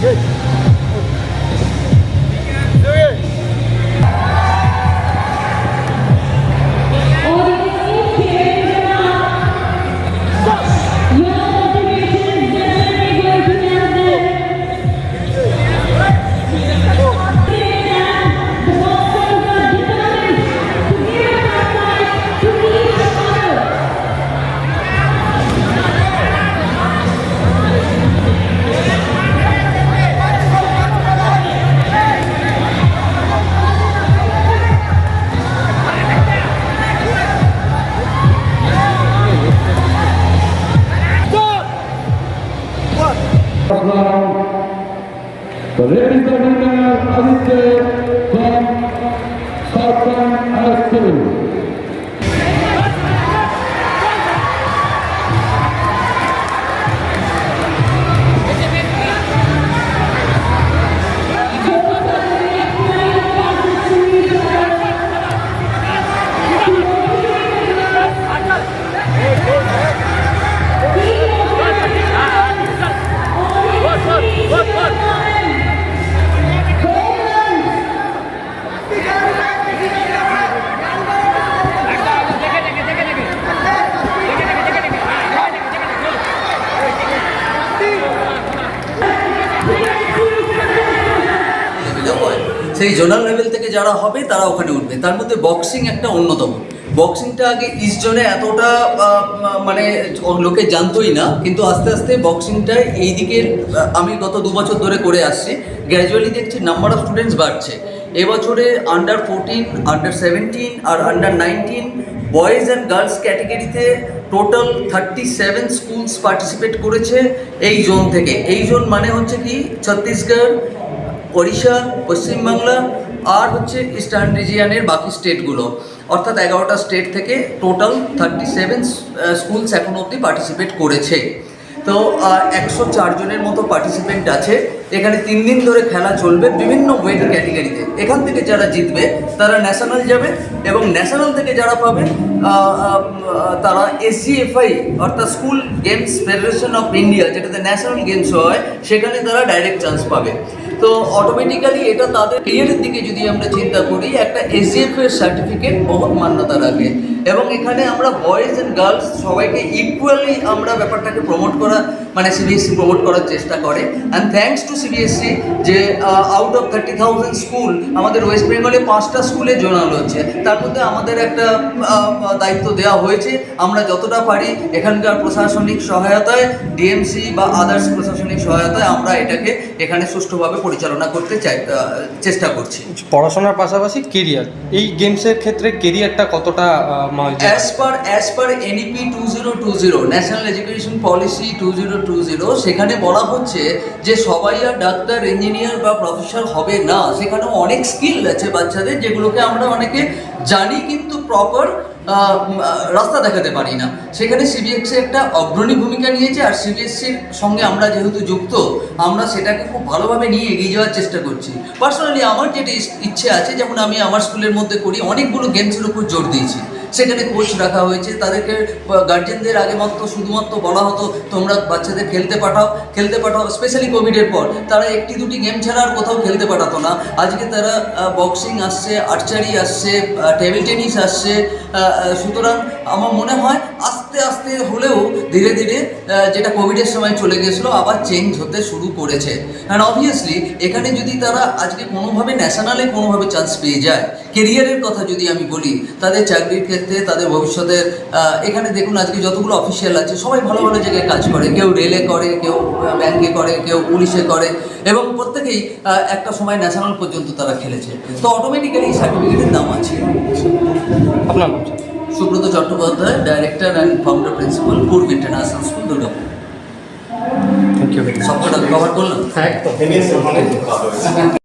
Good. The ladies and winners, Aditya from Southern High School. সেই zonal level থেকে যারা হবে, তারা ওখানে উঠবে। তার মধ্যে বক্সিং একটা অন্যতম। বক্সিংটা আগে ইস্ট জোনে এতটা মানে লোকে জানতোই না, কিন্তু আস্তে আস্তে বক্সিংটা এই দিকের আমি গত দু বছর ধরে করে আসছি। গ্র্যাজুয়ালি দেখছি নাম্বার অফ স্টুডেন্টস বাড়ছে। এবছরে under fourteen under seventeen R under nineteen boys and girls ক্যাটেগরিতে total thirty seven schools participate করেছে এই জোন থেকে। এই জোন মানে হচ্ছে কি ছত্তিশগড় ওড়িশা, পশ্চিমবাংলা আর হচ্ছে ইস্টার্ন রিজিয়ানের বাকি স্টেটগুলো। অর্থাৎ এগারোটা স্টেট থেকে টোটাল থার্টি সেভেন স্কুলস এখনও অবধি পার্টিসিপেট করেছে। তো একশো চারজনের মতো পার্টিসিপেন্ট আছে। এখানে তিন দিন ধরে খেলা চলবে বিভিন্ন ওয়েট ক্যাটেগরিতে। এখান থেকে যারা জিতবে, তারা ন্যাশনাল যাবে এবং ন্যাশনাল থেকে যারা পাবে তারা এসজিএফআই অর্থাৎ school games federation of India, যেটাতে ন্যাশনাল গেমস হয়, সেখানে তারা ডাইরেক্ট চান্স পাবে। তো অটোমেটিক্যালি এটা তাদের ক্যারিয়ারের দিকে যদি আমরা চিন্তা করি, একটা এসজিএফ এর সার্টিফিকেট বহুত মান্যতা রাখে এবং এখানে আমরা বয়েজ অ্যান্ড গার্লস সবাইকে ইকুয়ালি আমরা ব্যাপারটাকে প্রমোট করা মানে সিবিএসসি প্রমোট করার চেষ্টা করে। অ্যান্ড থ্যাঙ্কস টু সিবিএসসি যে out of thirty thousand school আমাদের ওয়েস্ট বেঙ্গলে পাঁচটা স্কুলে জোনাল হচ্ছে। তার মধ্যে আমাদের একটা দায়িত্ব দেওয়া হয়েছে। আমরা যতটা পারি এখানকার প্রশাসনিক সহায়তায় ডিএমসি বা আদার্স প্রশাসনিক সহায়তায় আমরা এটাকে এখানে সুষ্ঠুভাবে পরিচালনা করতে চাই চেষ্টা করছি। পড়াশোনার পাশাপাশি কেরিয়ার এই গেমসের ক্ষেত্রে কেরিয়ারটা কতটা as per as per NEP two zero two zero national education policy two zero two zero সেখানে বলা হচ্ছে যে সবাই আর ডাক্তার ইঞ্জিনিয়ার বা প্রফেসর হবে না। সেখানেও অনেক স্কিল আছে বাচ্চাদের, যেগুলোকে আমরা অনেকে জানি কিন্তু প্রপার রাস্তা দেখাতে পারি না। সেখানে সিবিএসসি একটা অগ্রণী ভূমিকা নিয়েছে, আর সিবিএসসির সঙ্গে আমরা যেহেতু যুক্ত, আমরা সেটাকে খুব ভালোভাবে নিয়ে এগিয়ে যাওয়ার চেষ্টা করছি। পার্সোনালি আমার যেটা ইচ্ছে আছে, যেমন আমি আমার স্কুলের মধ্যে করি, অনেকগুলো গেমসের উপর জোর দিয়েছি। সেখানে কোচ রাখা হয়েছে। তাদেরকে গার্জেনদের আগে মাত্র, শুধুমাত্র বলা হতো, তোমরা বাচ্চাদের খেলতে পাঠাও খেলতে পাঠাও স্পেশালি কোভিডের পর। তারা একটি দুটি গেম ছাড়া আর কোথাও খেলতে পাঠাতো না। আজকে তারা বক্সিং আসছে আর্চারি আসছে টেবিল টেনিস আসছে সুতরাং আমার মনে হয় আস্তে আস্তে আস্তে হলেও ধীরে ধীরে যেটা কোভিডের সময় চলে গেছিল, আবার চেঞ্জ হতে শুরু করেছে। অ্যান্ড অবভিয়াসলি এখানে যদি তারা আজকে কোনোভাবে ন্যাশনালে কোনোভাবে চান্স পেয়ে যায় কেরিয়ারের কথা যদি আমি বলি, তাদের চাকরির ক্ষেত্রে, তাদের ভবিষ্যতের এখানে দেখুন আজকে যতগুলো অফিসিয়াল আছে, সবাই ভালো ভালো জায়গায় কাজ করে। কেউ রেলে করে, কেউ ব্যাংকে করে, কেউ পুলিশে করে, এবং প্রত্যেকেই একটা সময় ন্যাশনাল পর্যন্ত তারা খেলেছে। তো অটোমেটিক্যালি সার্টিফিকেটের দাম আছে। আপনার Subrata Chattopadhyay director and founder principal Purba international school Durgapur thank you সবকটা কভার করলাম? একদম।